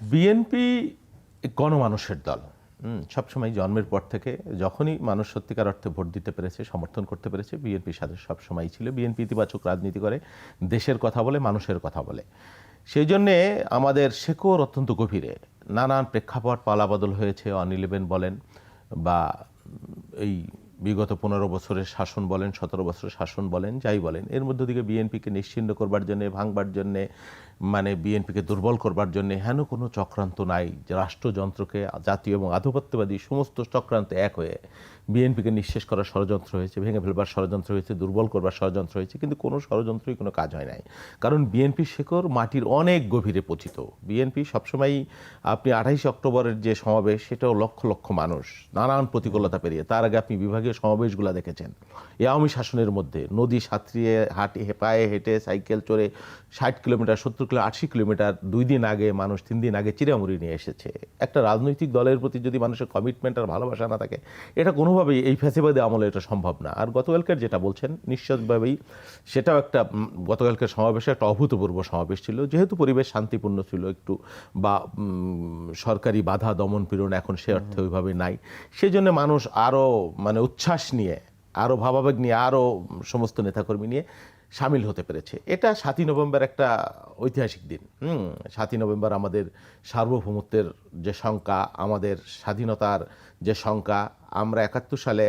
BNP গণমানুষের দল সবসময় জন্মের পর থেকে যখনই মানুষ সত্যিকার অর্থে ভোট দিতে পেরেছে, সমর্থন করতে পেরেছে, বিএনপির সাথে সবসময় ছিল। বিএনপি ইতিবাচক রাজনীতি করে, দেশের কথা বলে, মানুষের কথা বলে। সেই জন্যে আমাদের শেকড় অত্যন্ত গভীরে। নানান প্রেক্ষাপট পালাবদল হয়েছে অন ইলেভেন বলেন বা এই বিগত পনেরো বছরের শাসন বলেন, সতেরো বছরের শাসন বলেন, যাই বলেন, এর মধ্য থেকে বিএনপিকে নিশ্চিন্ন করবার জন্যে, ভাঙবার জন্যে মানে বিএনপিকে দুর্বল করবার জন্য হেন কোনো চক্রান্ত নাই। যে রাষ্ট্রযন্ত্রকে জাতীয় এবং আধিপত্যবাদী সমস্ত চক্রান্ত এক হয়ে বিএনপিকে নিঃশেষ করার ষড়যন্ত্র হয়েছে, ভেঙে ফেলবার ষড়যন্ত্র হয়েছে, দুর্বল করবার ষড়যন্ত্র হয়েছে, কিন্তু কোনো ষড়যন্ত্রই কোনো কাজ হয় নাই। কারণ বিএনপি শেকড় মাটির অনেক গভীরে পচিত বিএনপি সবসময়ই আপনি আঠাইশে অক্টোবরের যে সমাবেশ, সেটাও লক্ষ লক্ষ মানুষ নানান প্রতিকূলতা পেরিয়ে, তার আগে আপনি বিভাগীয় সমাবেশগুলো দেখেছেন। এ আওয়ামী শাসনের মধ্যে নদী সাঁতরিয়ে, হাঁটি, পায়ে হেঁটে, সাইকেল চড়ে ষাট কিলোমিটার, সত্তর কিলো আশি কিলোমিটার দুই দিন আগে মানুষ তিন দিন আগে চিরামুড়ি নিয়ে এসেছে। একটা রাজনৈতিক দলের প্রতি যদি মানুষের কমিটমেন্ট আর ভালোবাসা না থাকে এটা কোনোভাবেই এই ফ্যাসিবাদী আমলে এটা সম্ভব না। আর গতকালকের যেটা বলছেন নিশ্চিতভাবেই সেটাও একটা গতকালকের সমাবেশে একটা অভূতপূর্ব সমাবেশ ছিল। যেহেতু পরিবেশ শান্তিপূর্ণ ছিল একটু বা সরকারি বাধা দমন পীড়ন এখন সে অর্থে ওইভাবে নাই। সেই জন্য মানুষ আরও মানে উচ্ছ্বাস নিয়ে আরও ভাবাবেগ নিয়ে আরও সমস্ত নেতাকর্মী নিয়ে সামিল হতে পেরেছে। এটা সাতই নভেম্বর একটা ঐতিহাসিক দিন। সাতই নভেম্বর আমাদের সার্বভৌমত্বের যে শঙ্কা, আমাদের স্বাধীনতার যে শঙ্কা, আমরা একাত্তর সালে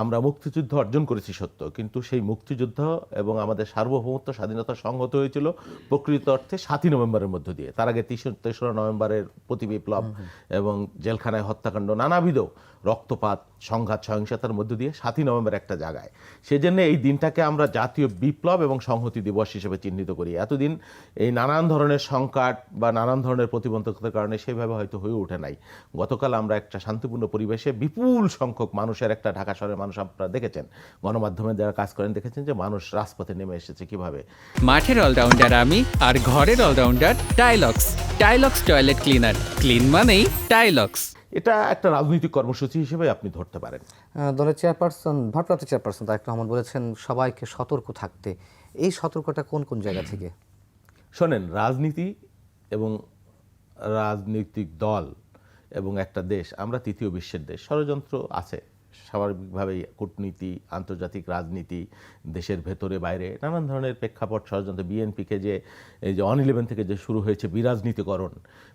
আমরা মুক্তিযুদ্ধ অর্জন করেছি সত্য কিন্তু সেই মুক্তিযুদ্ধ এবং আমাদের সার্বভৌমত্ব স্বাধীনতা সংহত হয়েছিল প্রকৃত অর্থে সাতই নভেম্বরের মধ্য দিয়ে। তার আগে তেসরা তেসরা নভেম্বরের প্রতি বিপ্লব এবং জেলখানায় হত্যাকাণ্ড নানাবিধ রক্তপাত সংঘাত সহিংসতার মধ্য দিয়ে সাতই নভেম্বর একটা জায়গায়। সেজন্য এই দিনটাকে আমরা জাতীয় বিপ্লব এবং সংহতি দিবস হিসেবে চিহ্নিত করি। এতদিন এই নানান ধরনের সংকট বা নানান ধরনের প্রতিবন্ধকতার কারণে সেভাবে হয়তো হয়ে ওঠে নাই। গতকাল আমরা একটা শান্তিপূর্ণ পরিবেশে বিপুল সংখ্যক মানুষের একটা ঢাকা শহরের মানুষ আপনারা দেখেছেন। গণমাধ্যমে যারা কাজ করেন দেখেছেন যে মানুষ রাজপথে নেমে এসেছে কীভাবে। মাঠের অলরাউন্ডার আমি আর ঘরের allrounder Tilex. Tilex toilet cleaner. Clean মানেই টাইলক্স। এটা একটা রাজনৈতিক কর্মসূচি হিসেবে আপনি ধরতে পারেন। দলের চেয়ারপারসন ভারপ্রাপ্ত চেয়ারপারসন তারেক রহমান বলেছেন সবাইকে সতর্ক থাকতে। এই সতর্কটা কোন কোন জায়গা থেকে? শোনেন রাজনীতি এবং রাজনৈতিক দল এবং একটা দেশ আমরা তৃতীয় বিশ্বের দেশ। ষড়যন্ত্র আছে। স্বাভাবিকভাবেই কূটনীতি আন্তর্জাতিক রাজনীতি দেশের ভেতরে বাইরে নানান ধরনের প্রেক্ষাপট ষড়যন্ত্র বিএনপিকে যে এই যে অন ইলেভেন থেকে যে শুরু হয়েছে বিরাজনীতিকরণ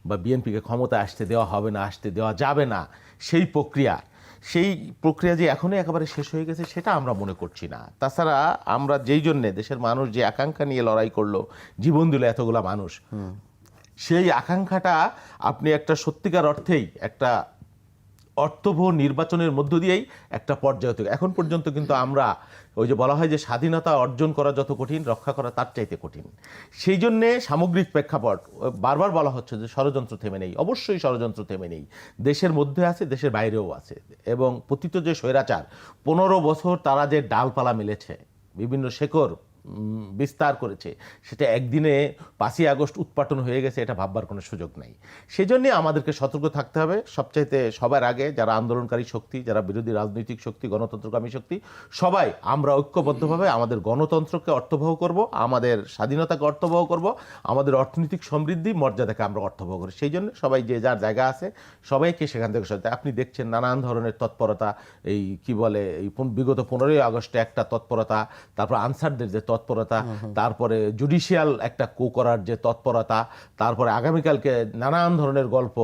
বা বিএনপিকে ক্ষমতা আসতে দেওয়া হবে না আসতে দেওয়া যাবে না সেই প্রক্রিয়া সেই প্রক্রিয়া যে এখনই একেবারে শেষ হয়ে গেছে সেটা আমরা মনে করছি না। তাছাড়া আমরা যেই জন্যে দেশের মানুষ যে আকাঙ্ক্ষা নিয়ে লড়াই করল জীবন দিল এতগুলা মানুষ সেই আকাঙ্ক্ষাটা আপনি একটা সত্যিকার অর্থেই একটা অর্থবহ নির্বাচনের মধ্য দিয়েই একটা পর্যায় থেকে এখন পর্যন্ত কিন্তু আমরা ওই যে বলা হয় যে স্বাধীনতা অর্জন করা যত কঠিন, রক্ষা করা তার চাইতে কঠিন। সেই জন্যে সামগ্রিক প্রেক্ষাপট বারবার বলা হচ্ছে যে ষড়যন্ত্র থেমে নেই। অবশ্যই ষড়যন্ত্র থেমে নেই। দেশের মধ্যে আছে, দেশের বাইরেও আছে। এবং পতিত যে স্বৈরাচার, পনেরো বছর তারা যে ডালপালা মেলেছে, বিভিন্ন শেকড় বিস্তার করেছে। সেটা একদিনে পাঁচই আগস্ট উৎপাটন হয়ে গেছে, এটা ভাববার কোনো সুযোগ নেই। সেজন্যে আমাদেরকে সতর্ক থাকতে হবে। সবচাইতে সবার আগে যারা আন্দোলনকারী শক্তি, যারা বিরোধী রাজনৈতিক শক্তি গণতন্ত্রকামী শক্তি, সবাই আমরা ঐক্যবদ্ধভাবে আমাদের গণতন্ত্রকে অর্থবহ করব, আমাদের স্বাধীনতাকে অর্থবহ করব, আমাদের অর্থনৈতিক সমৃদ্ধি, মর্যাদাকে আমরা অর্থবহ করি সেই জন্য সবাই যে যার জায়গা আছে, সবাইকে সেখান থেকে সহায়তা আপনি দেখছেন নানান ধরনের তৎপরতা, এই কি বলে, এই বিগত পনেরোই আগস্টে একটা তৎপরতা, তারপর আনসারদের যে তৎপরতা তারপরে জুডিশিয়াল একটা কো করার যে তৎপরতা তারপরে আগামীকালকে নানান ধরনের গল্প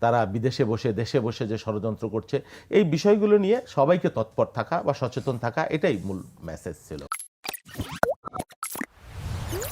তারা বিদেশে বসে দেশে বসে যে ষড়যন্ত্র করছে এই বিষয়গুলো নিয়ে সবাইকে তৎপর থাকা বা সচেতন থাকা এটাই মূল মেসেজ ছিল।